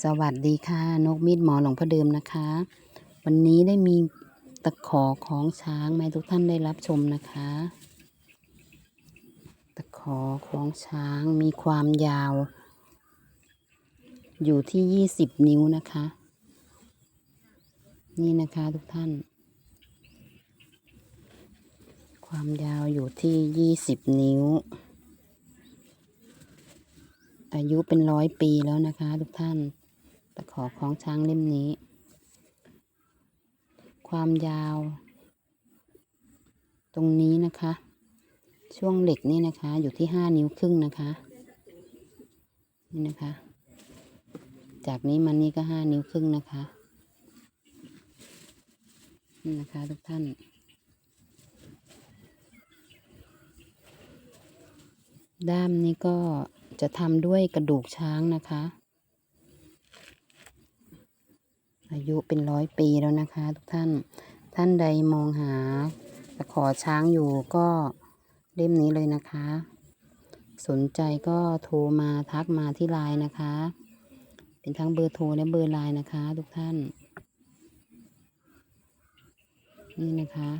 สวัสดีค่ะ นกมีดหมอหลวงพ่อเดิมนะคะ วันนี้ได้มีตะขอของช้างมาให้ทุกท่านได้รับชมนะคะ ตะขอของช้างมีความยาว อยู่ที่ยี่สิบนิ้วนะคะ นี่นะคะทุกท่าน ความยาวอยู่ที่ยี่สิบนิ้วอายุเป็นร้อยปีแล้วนะคะทุกท่าน ตะขอของช้างเล่มนี้ ความยาว ตรงนี้นะคะ ช่วงเหล็กนี่นะคะ อยู่ที่ห้านิ้วครึ่งนะคะ นี่นะคะ จากนี้มันนี่ก็ห้านิ้วครึ่งนะคะนี่นะคะทุกท่านด้ามนี้ก็จะทำด้วยกระดูกช้างนะคะ อายุเป็นร้อยปีแล้วนะคะ ทุกท่านท่านใดมองหาตะขอช้างอยู่ก็เล่มนี้เลยนะคะ สนใจก็โทรมาทักมาที่ไลน์นะคะ เป็นทั้งเบอร์โทรและเบอร์ไลน์นะคะ ทุกท่าน นี่นะคะ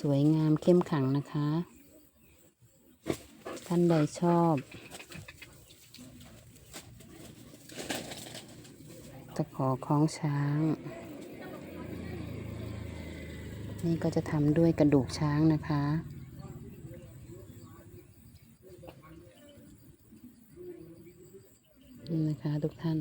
สวยงามเข้มขังนะคะ ท่านใดชอบ ตะขอคล้องช้าง นี่ก็จะทำด้วยกระดูกช้างนะคะนี่นะคะทุกท่าน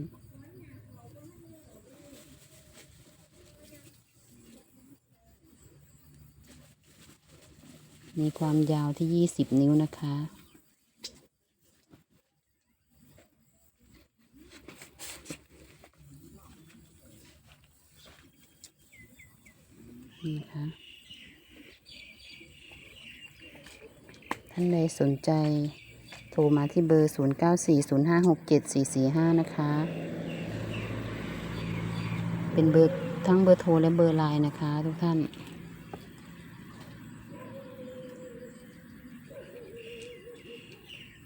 มีความยาวที่ 20 นิ้วนะคะ นี่นะคะท่านใดสนใจ โทรมาที่เบอร์ 0940567445 นะคะ เป็นเบอร์ทั้งเบอร์โทรและเบอร์ไลน์นะคะทุกท่าน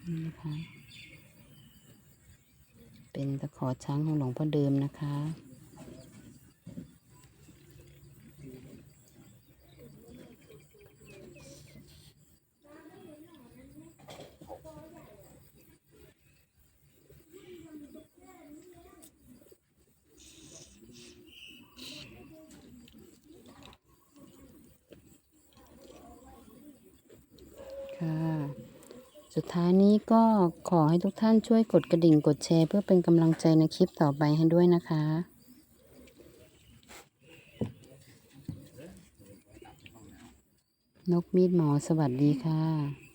นี่นะคะเป็นตะขอช้างของหลวงพ่อเดิมนะคะ ค่ะ สุดท้ายนี้ก็ขอให้ทุกท่านช่วยกดกระดิ่งกดแชร์ เพื่อเป็นกำลังใจในคลิปต่อไปให้ด้วยนะคะนกมีดหมอสวัสดีค่ะ